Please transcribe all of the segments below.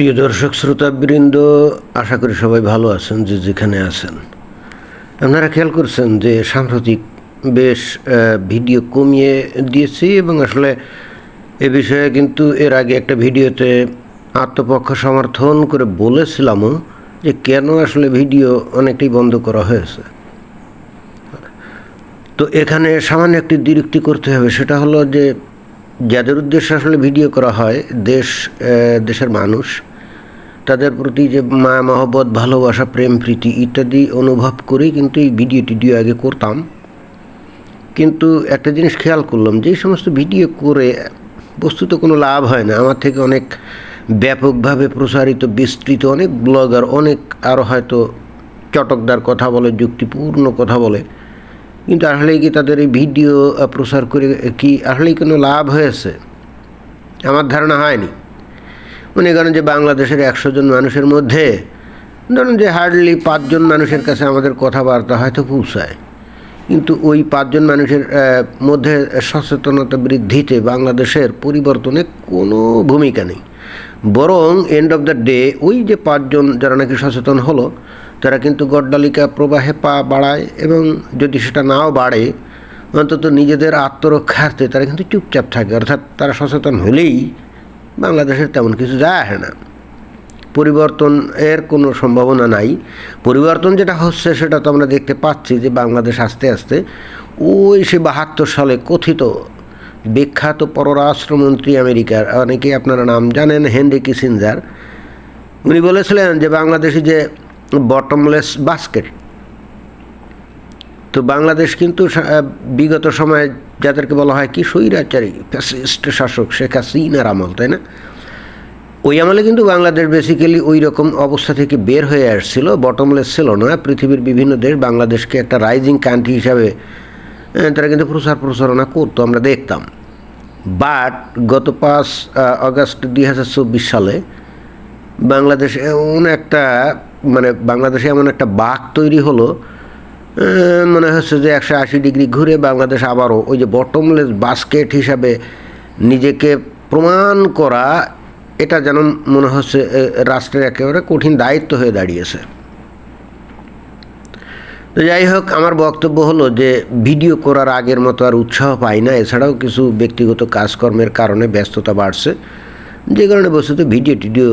প্রিয় দর্শক, শ্রোতাবৃন্দ, আশা করি সবাই ভালো আছেন, যে যেখানে আছেন। আপনারা খেয়াল করছেন যে সাম্প্রতিক বেশ ভিডিও কমিয়ে দিয়েছি এবং আসলে এ বিষয়ে কিন্তু এর আগে একটা ভিডিওতে আত্মপক্ষ সমর্থন করে বলেছিলামও যে কেন আসলে ভিডিও অনেকটাই বন্ধ করা হয়েছে। তো এখানে সামান্য একটি দ্বিরুক্তি করতে হবে, সেটা হলো যে যাদের উদ্দেশ্যে আসলে ভিডিও করা হয়, দেশ দেশের মানুষ তাদের প্রতি যে মায়া মহব্বত ভালোবাসা প্রেম প্রীতি ইত্যাদি অনুভব করেই কিন্তু এই ভিডিও টিডিও আগে করতাম। কিন্তু একটা জিনিস খেয়াল করলাম যে সমস্ত ভিডিও করে বস্তুত কোনো লাভ হয় না। আমার থেকে অনেক ব্যাপকভাবে প্রসারিত বিস্তৃত অনেক ব্লগার অনেক আরও হয়তো চটকদার কথা বলে যুক্তিপূর্ণ কথা বলে। কিন্তু আসলে কি তাদের এই ভিডিও আহ, প্রচার করে কি আসলেই কোনো লাভ হয়েছে? আমার ধারণা হয়নি। মনে করেন যে বাংলাদেশের একশো জন মানুষের মধ্যে, ধরুন যে হার্ডলি পাঁচজন মানুষের কাছে আমাদের কথাবার্তা হয়তো পৌঁছায়। কিন্তু ওই পাঁচজন মানুষের মধ্যে সচেতনতা বৃদ্ধিতে বাংলাদেশের পরিবর্তনে কোনো ভূমিকা নেই। বরং এন্ড অফ দ্য ডে ওই যে পাঁচজন যারা নাকি সচেতন হলো, তারা কিন্তু গড্ডালিকা প্রবাহে পা বাড়ায় এবং যদি সেটা নাও বাড়ে, অন্তত নিজেদের আত্মরক্ষার্থে তারা কিন্তু চুপচাপ থাকে। অর্থাৎ তারা সচেতন হলেই বাংলাদেশের তেমন কিছু যায় আসে না। পরিবর্তন এর কোনো সম্ভাবনা নাই। পরিবর্তন যেটা হচ্ছে সেটা তো আমরা দেখতে পাচ্ছি যে বাংলাদেশ আস্তে আস্তে ওই সে বাহাত্তর সালে কথিত বিখ্যাত পররাষ্ট্রমন্ত্রী আমেরিকার, অনেকেই আপনারা নাম জানেন, হেনরি কিসিনজার উনি বলেছিলেন যে বাংলাদেশি যে বটমলেস বাস্কেট, তো বাংলাদেশ কিন্তু বিগত সময়ে যাদেরকে বলা হয় কি, স্বৈরাচারী, ফ্যাসিস্ট শাসক শেখ হাসিনার আমল, তাই না? ওই আমলে কিন্তু বাংলাদেশ বেসিক্যালি ওই রকম অবস্থা থেকে বের হয়ে আসছিল বটমলেস ছিল না। পৃথিবীর বিভিন্ন দেশ বাংলাদেশকে একটা রাইজিং কান্ট্রি হিসাবে তারা কিন্তু প্রচার প্রচারণা করতো, আমরা দেখতাম। বাট গত পাঁচ আগস্ট দুই হাজার চব্বিশ সালে বাংলাদেশ এমন একটা মানে বাংলাদেশে এমন একটা বাঘ তৈরি হলো মনে হচ্ছে যে একশো আশি ডিগ্রি ঘুরে বাংলাদেশ আবারও ওই যে বটমলেস বাস্কেট হিসাবে নিজেকে প্রমাণ করা, এটা যেন মনে হচ্ছে রাষ্ট্রের একেবারে কঠিন দায়িত্ব হয়ে দাঁড়িয়েছে। তো যাই হোক, আমার বক্তব্য হলো যে ভিডিও করার আগের মতো আর উৎসাহ পাই না। এছাড়াও কিছু ব্যক্তিগত কাজকর্মের কারণে ব্যস্ততা বাড়ছে। যে কারণে বস্তুত ভিডিও টিডিও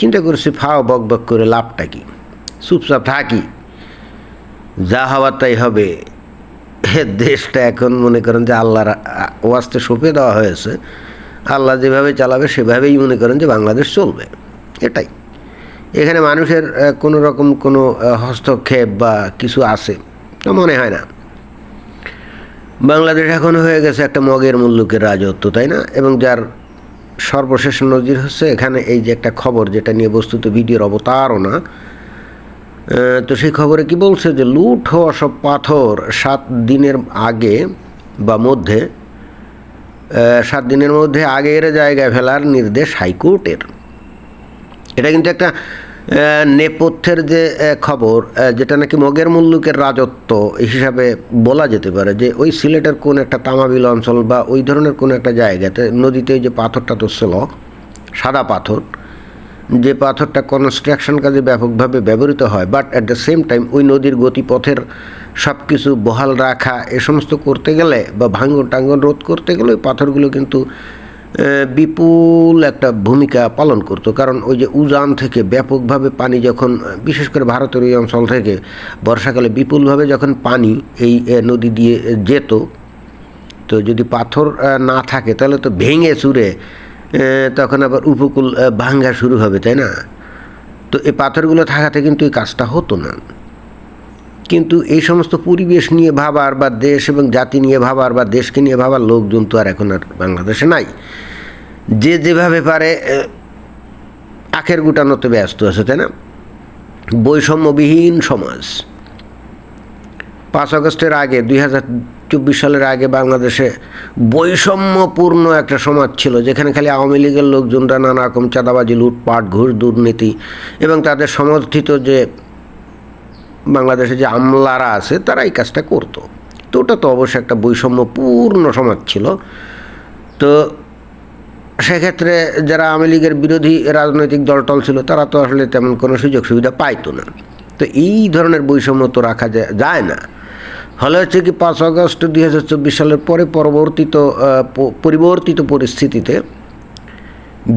চিন্তা করছি, ফাও বক বক করে লাভটা কি? চুপচাপ থাকি। যা হওয়ার তাই হবে। দেশটা এখন মনে করেন যে আল্লাহর ওয়াস্তে সঁপে দেওয়া হয়েছে। আল্লাহ যেভাবে চালাবে, সেভাবেই মনে করেন যে বাংলাদেশ চলবে। এটাই। এখানে মানুষের কোনো রকম কোনো হস্তক্ষেপ বা কিছু আছে তো মনে হয় না। বাংলাদেশ এখন হয়ে গেছে একটা মগের মুল্লুকের রাজত্ব, তাই না? এবং যার সর্বশেষ নজির হচ্ছে এখানে এই যে একটা খবর যেটা নিয়ে বস্তুত ভিডিওর অবতারণা তো সেই খবরে কি বলছে যে লুট হওয়া সব পাথর সাত দিনের আগে বা মধ্যে সাত দিনের মধ্যে আগের জায়গায় ফেলার নির্দেশ হাইকোর্টের। এটা কিন্তু একটা নেপথ্যের যে খবর যেটা নাকি মগের মুল্লুকের রাজত্ব হিসাবে বলা যেতে পারে যে ওই সিলেটের কোন একটা তামাবিল অঞ্চল বা ওই ধরনের কোনো একটা জায়গাতে নদীতে যে পাথরটা তো ছিল সাদা পাথর যে পাথরটা কনস্ট্রাকশন কাজে ব্যাপকভাবে ব্যবহৃত হয় but at the same time ওই নদীর গতিপথের সব কিছু বহাল রাখা, এ সমস্ত করতে গেলে বা ভাঙ্গন টাঙ্গন রোধ করতে গেলে ওই পাথরগুলো কিন্তু বিপুল একটা ভূমিকা পালন করতো। কারণ ওই যে উজান থেকে ব্যাপকভাবে পানি যখন, বিশেষ করে ভারতের ওই অঞ্চল থেকে বর্ষাকালে বিপুলভাবে যখন পানি এই নদী দিয়ে যেত, তো যদি পাথর না থাকে তাহলে তো ভেঙে চুরে তখন আবার উপকূল ভাঙ্গা শুরু হবে, তাই না? তো এই পাথরগুলো থাকাতে কিন্তু এই কাজটা হতো না। কিন্তু এই সমস্ত পরিবেশ নিয়ে ভাবার বা দেশ এবং জাতি নিয়ে ভাবার বা দেশকে নিয়ে ভাবার লোকজন তো আর এখন আর বাংলাদেশে নাই। যে যেভাবে পারে আখের গুটানোতে ব্যস্ত আছে, তাই না? বৈষম্যবিহীন সমাজ। পাঁচ আগস্টের আগে দুই হাজার চব্বিশ সালের আগে বাংলাদেশে বৈষম্যপূর্ণ একটা সমাজ ছিল, যেখানে খালি আওয়ামী লীগের লোকজনরা নানা রকম চাঁদাবাজি, লুটপাট, ঘুষ, দুর্নীতি এবং তাদের সমর্থিত যে বাংলাদেশে যে আমলারা আছে, তারা এই কাজটা করতো। তো ওটা তো অবশ্যই একটা বৈষম্যপূর্ণ সমাজ ছিল। তো সেক্ষেত্রে যারা আওয়ামী লীগের বিরোধী রাজনৈতিক দলটল ছিল, তারা তো আসলে তেমন কোনো সুযোগ সুবিধা পাইতো না। তো এই ধরনের বৈষম্য তো রাখা যায় না। ফলে হচ্ছে কি পাঁচ আগস্ট দুই হাজার চব্বিশ সালের পরে পরবর্তিত পরিবর্তিত পরিস্থিতিতে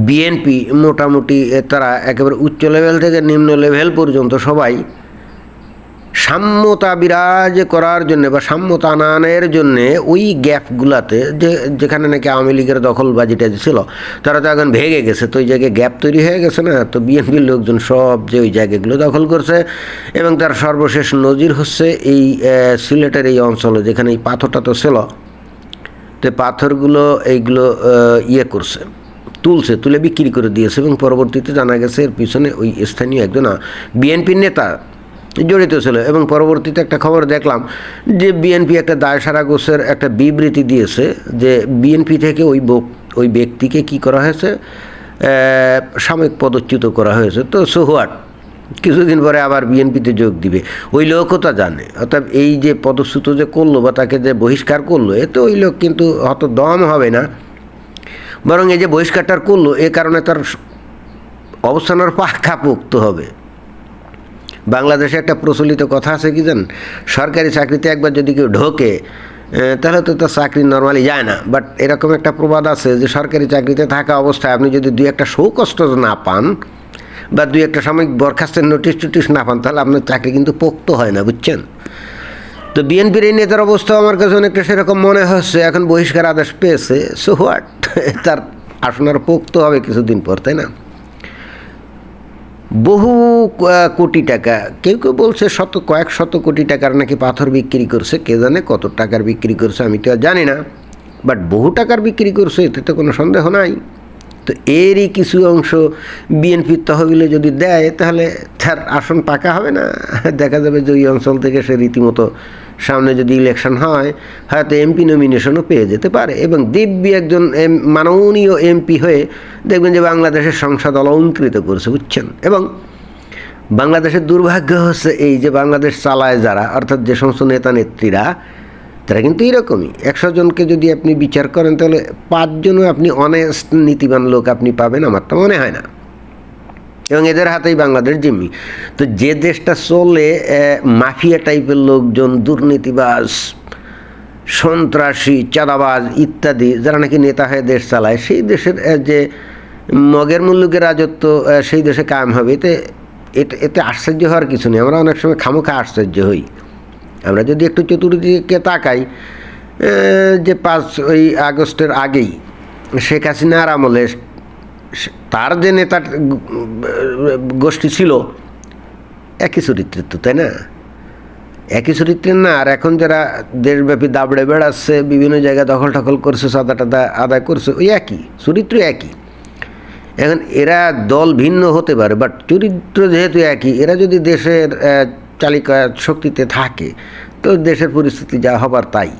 বিএনপি মোটামুটি তারা একেবারে উচ্চ লেভেল থেকে নিম্ন লেভেল পর্যন্ত সবাই সাম্যতা বিরাজ করার জন্য বা সাম্যতা আনানের জন্য ওই গ্যাপগুলাতে যে যেখানে নাকি আওয়ামী লীগের দখল দখলবাজিটা ছিল, তারা তো এখন ভেঙে গেছে। তো ওই জায়গায় গ্যাপ তৈরি হয়ে গেছে না? তো বিএনপির লোকজন সব যে ওই জায়গাগুলো দখল করছে এবং তার সর্বশেষ নজির হচ্ছে এই সিলেটের এই অঞ্চলে যেখানে এই পাথরটা তো ছিল, তো পাথরগুলো এইগুলো ইয়ে করছে, তুলছে, তুলে বিক্রি করে দিয়েছে এবং পরবর্তীতে জানা গেছে এর পিছনে ওই স্থানীয় একজন বিএনপির নেতা জড়িত ছিল এবং পরবর্তীতে একটা খবর দেখলাম যে বিএনপি একটা দায় সারা গোছের একটা বিবৃতি দিয়েছে যে বিএনপি থেকে ওই ওই ব্যক্তিকে কি করা হয়েছে? সাময়িক পদচ্যুত করা হয়েছে। তো সোহোয়াট কিছুদিন পরে আবার বিএনপিতে যোগ দিবে। ওই লোকও তা জানে। অর্থাৎ এই যে পদচ্যুত যে করল বা তাকে যে বহিষ্কার করল এতে ওই লোক কিন্তু হয়তো দম হবে না। বরং এই যে বহিষ্কারটার করল, এ কারণে তার অবস্থানের পাখা পোক্ত হবে। বাংলাদেশে একটা প্রচলিত কথা আছে কি জান সরকারি চাকরিতে একবার যদি কেউ ঢোকে তাহলে তো তার চাকরি নর্মালি যায় না। বাট এরকম একটা প্রবাদ আছে যে সরকারি চাকরিতে থাকা অবস্থায় আপনি যদি দুই একটা সৌকষ্ট না পান বা দুই একটা সাময়িক বরখাস্তের নোটিশ টোটিশ না পান, তাহলে আপনার চাকরি কিন্তু পোক্ত হয় না, বুঝছেন? তো বিএনপির এই নেতার অবস্থা আমার কাছে অনেকটা সেরকম মনে হচ্ছে, এখন বহিষ্কার আদেশ পেয়েছে সো হোয়াট তার আসনার পোক্ত হবে কিছুদিন পর, তাই না? বহু কোটি টাকা। কেউ কেউ বলছে শত, কয়েক শত কোটি টাকার নাকি পাথর বিক্রি করছে। কে জানে কত টাকার বিক্রি করছে আমি তো জানি না। বাট বহু টাকার বিক্রি করছে, এতে তো কোনো সন্দেহ নাই। তো এরই কিছু অংশ বিএনপির তহবিলে যদি দেয়, তাহলে তার আসন পাকা হবে না। দেখা যাবে যে ওই অঞ্চল থেকে সে রীতিমতো সামনে যদি ইলেকশন হয়, হয়তো এমপি নমিনেশনও পেয়ে যেতে পারে। এবং দিব্যি একজন মাননীয় এমপি হয়ে দেখবেন যে বাংলাদেশের সংসদ অলঙ্কৃত করছে, বুঝছেন? এবং বাংলাদেশের দুর্ভাগ্য হচ্ছে এই যে বাংলাদেশ চালায় যারা, অর্থাৎ যে সমস্ত নেতা নেত্রীরা, তারা কিন্তু এরকমই। একশো জনকে যদি আপনি বিচার করেন, তাহলে পাঁচজনও আপনি অনেস্ট নীতিবান লোক আপনি পাবেন, আমার তো মনে হয় না। এবং এদের হাতেই বাংলাদেশ জিম্মি। তো যে দেশটা চলে মাফিয়া টাইপের লোকজন, দুর্নীতিবাজ, সন্ত্রাসী, চাঁদাবাজ ইত্যাদি, যারা নাকি নেতা হয়ে দেশ চালায়, সেই দেশের যে মগের মুল্লুকের রাজত্ব সেই দেশে কায়েম হবে। এতে এতে এতে আশ্চর্য হওয়ার কিছু নেই। আমরা অনেক সময় খামোখা আশ্চর্য হই। আমরা যদি একটু চতুর্দিকে তাকাই যে পাঁচ ওই আগস্টের আগেই শেখ হাসিনার আমলে তার যে নেতা গোষ্ঠী ছিল, একই চরিত্রের তো, তাই না? একই চরিত্রের না, আর এখন যারা দেশব্যাপী দাবড়ে বেড়াচ্ছে, বিভিন্ন জায়গায় দখল টখল করছে সাদা টাদা আদায় করছে, ওই একই, চরিত্র একই। এখন এরা দল ভিন্ন হতে পারে বাট চরিত্র যেহেতু একই, এরা যদি দেশের চালিকা শক্তিতে থাকে, তো দেশের পরিস্থিতি যা হবার তাই।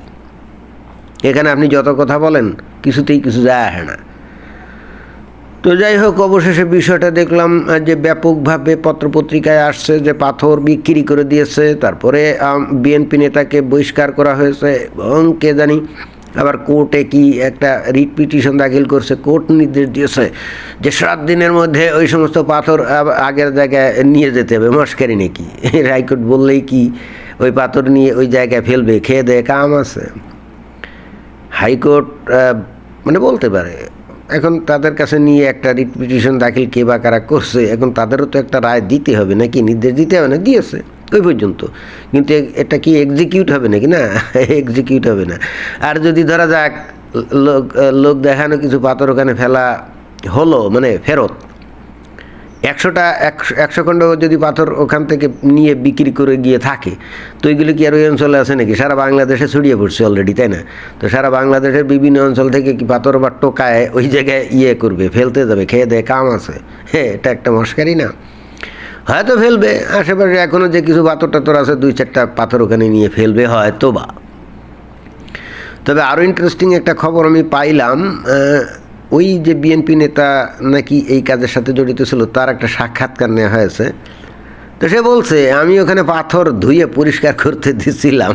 এখানে আপনি যত কথা বলেন, কিছুতেই কিছু যায় আসে না। তো যাই হোক, অবশেষে বিষয়টা দেখলাম যে ব্যাপকভাবে পত্রপত্রিকায় আসছে যে পাথর বিক্রি করে দিয়েছে, তারপরে বিএনপি নেতাকে বহিষ্কার করা হয়েছে এবং কে জানি আবার কোর্টে কি একটা রিট পিটিশন দাখিল করছে, কোর্ট নির্দেশ দিয়েছে যে সাত দিনের মধ্যে ওই সমস্ত পাথর আগের জায়গায় নিয়ে যেতে হবে। মস্কারি নাকি? হাইকোর্ট বললেই কি, ওই পাথর নিয়ে ওই জায়গায় ফেলবে, খেয়ে দেয় কাম আছে। হাইকোর্ট মানে বলতে পারে এখন তাদের কাছে নিয়ে একটা রিট পিটিশন দাখিল কে বা কারা করছে, এখন তাদেরও তো একটা রায় দিতে হবে নাকি? নির্দেশ দিতে হবে না? দিয়েছে, ওই পর্যন্ত। কিন্তু এটা কি এক্সিকিউট হবে নাকি? না এক্সিকিউট হবে না। আর যদি ধরা যাক লোক লোক দেখানো কিছু পাথর ওখানে ফেলা হলো মানে ফেরত একশোটা, একশো খণ্ড যদি পাথর ওখান থেকে নিয়ে বিক্রি করে গিয়ে থাকে, তো ওইগুলো কি আর ওই অঞ্চলে আছে নাকি? সারা বাংলাদেশে ছড়িয়ে পড়ছে অলরেডি তাই না? তো সারা বাংলাদেশের বিভিন্ন অঞ্চল থেকে কি পাথর বা টোকায় ওই জায়গায় ইয়ে করবে, ফেলতে যাবে, খেয়ে দেয় কাম আছে? হ্যাঁ এটা একটা মস্কারি না। হয়তো ফেলবে, আশেপাশে এখনও যে কিছু পাথর টাথর আছে, দুই চারটা পাথর ওখানে নিয়ে ফেলবে হয়তো বা তবে আরও ইন্টারেস্টিং একটা খবর আমি পাইলাম ওই যে বিএনপি নেতা নাকি এই কাজের সাথে জড়িত ছিল, তার একটা সাক্ষাৎকার নেওয়া হয়েছে। তো সে বলছে, আমি ওখানে পাথর ধুয়ে পরিষ্কার করতে দিছিলাম।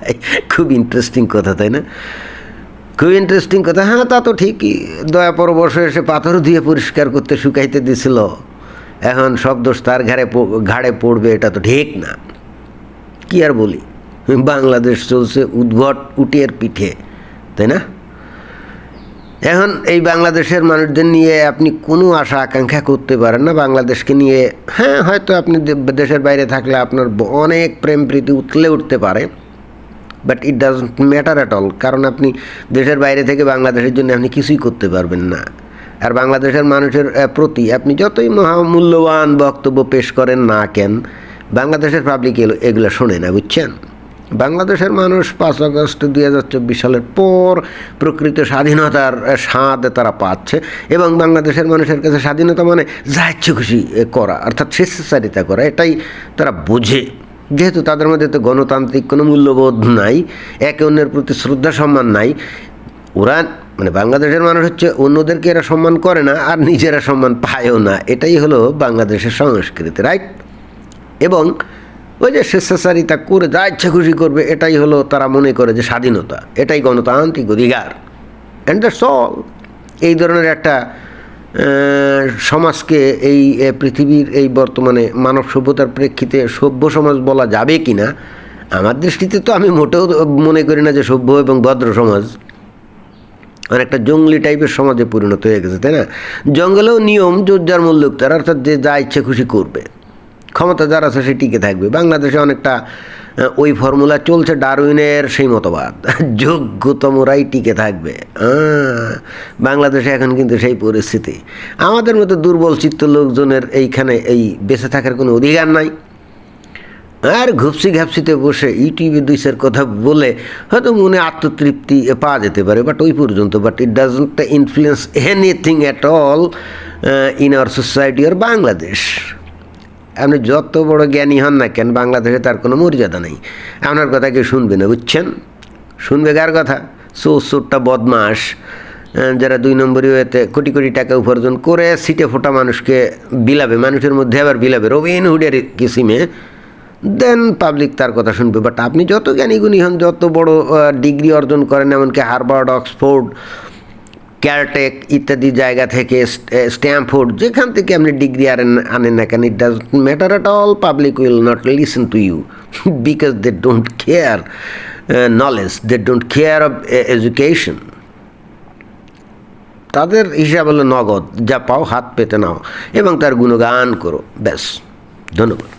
খুব ইন্টারেস্টিং কথা, তাই না? খুব ইন্টারেস্টিং কথা। হ্যাঁ তা তো ঠিকই। দয়া পরবর্ষ এসে পাথর ধুয়ে পরিষ্কার করতে শুকাইতে দিছিল। এখন সব দোষ তার ঘাড়ে ঘাড়ে পড়বে, এটা তো ঠিক না। কি আর বলি? বাংলাদেশ চলছে উদ্ভট উটিয়ের পিঠে, তাই না? এখন এই বাংলাদেশের মানুষদের নিয়ে আপনি কোনো আশা আকাঙ্ক্ষা করতে পারেন না। বাংলাদেশকে নিয়ে হ্যাঁ হয়তো আপনি দেশের বাইরে থাকলে আপনার অনেক প্রেম প্রীতি উতলে উঠতে পারে but it does matter at all কারণ আপনি দেশের বাইরে থেকে বাংলাদেশের জন্য আপনি কিছুই করতে পারবেন না। আর বাংলাদেশের মানুষের প্রতি আপনি যতই মহামূল্যবান বক্তব্য পেশ করেন না কেন, বাংলাদেশের পাবলিক এগুলো শোনে না, বুঝছেন? বাংলাদেশের মানুষ পাঁচ আগস্ট দুই হাজার চব্বিশ সালের পর প্রকৃত স্বাধীনতার স্বাদ তারা পাচ্ছে এবং বাংলাদেশের মানুষের কাছে স্বাধীনতা মানে যা ইচ্ছে খুশি করা, অর্থাৎ স্বেচ্ছাচারিতা করা, এটাই তারা বোঝে। যেহেতু তাদের মধ্যে তো গণতান্ত্রিক কোনো মূল্যবোধ নাই, একে অন্যের প্রতি শ্রদ্ধা সম্মান নাই, ওরা মানে বাংলাদেশের মানুষ হচ্ছে অন্যদেরকে এরা সম্মান করে না, আর নিজেরা সম্মান পায়ও না, এটাই হলো বাংলাদেশের সংস্কৃতি, রাইট? এবং ওই যে স্বেচ্ছাচারিতা করে যা ইচ্ছা খুশি করবে, এটাই হলো তারা মনে করে যে স্বাধীনতা। এটাই গণতান্ত্রিক অধিকার। অ্যান্ড দ্যাটস অল এই ধরনের একটা সমাজকে এই পৃথিবীর এই বর্তমানে মানব সভ্যতার প্রেক্ষিতে সভ্য সমাজ বলা যাবে কি না আমার দৃষ্টিতে তো আমি মোটেও মনে করি না যে সভ্য এবং ভদ্র সমাজ অনেকটা জঙ্গলি টাইপের সমাজে পরিণত হয়ে গেছে, তাই না? জঙ্গলেও নিয়ম যোজ্জার মূল্য তার অর্থাৎ যে যা ইচ্ছে খুশি করবে। ক্ষমতা যার আছে সে টিকে থাকবে। বাংলাদেশে অনেকটা ওই ফর্মুলা চলছে ডারউইনের সেই মতবাদ যোগ্যতমরাই টিকে থাকবে। বাংলাদেশে এখন কিন্তু সেই পরিস্থিতি। আমাদের মতো দুর্বল চিত্ত লোকজনের এইখানে এই বেঁচে থাকার কোনো অধিকার নাই। আর ঘুপসি ঘাপসিতে বসে ইউটিউবে দুইশের কথা বলে হয়তো মনে আত্মতৃপ্তি পাওয়া যেতে পারে বাট ওই পর্যন্ত but it doesn't influence anything at all in our society আর বাংলাদেশ আপনি যত বড় জ্ঞানী হন না কেন, বাংলাদেশে তার কোনো মর্যাদা নেই। আপনার কথা কেউ শুনবে না, বুঝছেন? শুনবে কার কথা? চোর চোরটা বদমাস যারা দুই নম্বরই হয়েতে কোটি কোটি টাকা উপার্জন করে সিটে ফোটা মানুষকে বিলাবে, মানুষের মধ্যে আবার বিলাবে। রবিন হুডের কিসিমে। দেন পাবলিক তার কথা শুনবে। বাট আপনি যত জ্ঞানীগুণী হন, যত বড় ডিগ্রি অর্জন করেন, এমনকি হারবার্ড অক্সফোর্ড ক্যারটেক ইত্যাদি জায়গা থেকে স্ট্যাম্পফোর্ড যেখান থেকে আপনি ডিগ্রি আনেন আনেন না কেন it does matter at all public will not listen to you because they don't care knowledge they don't care of education তাদের হিসাব হলো নগদ, যা পাও হাত পেতে নাও, এবং তার গুণগান করো, ব্যাস, ধন্যবাদ।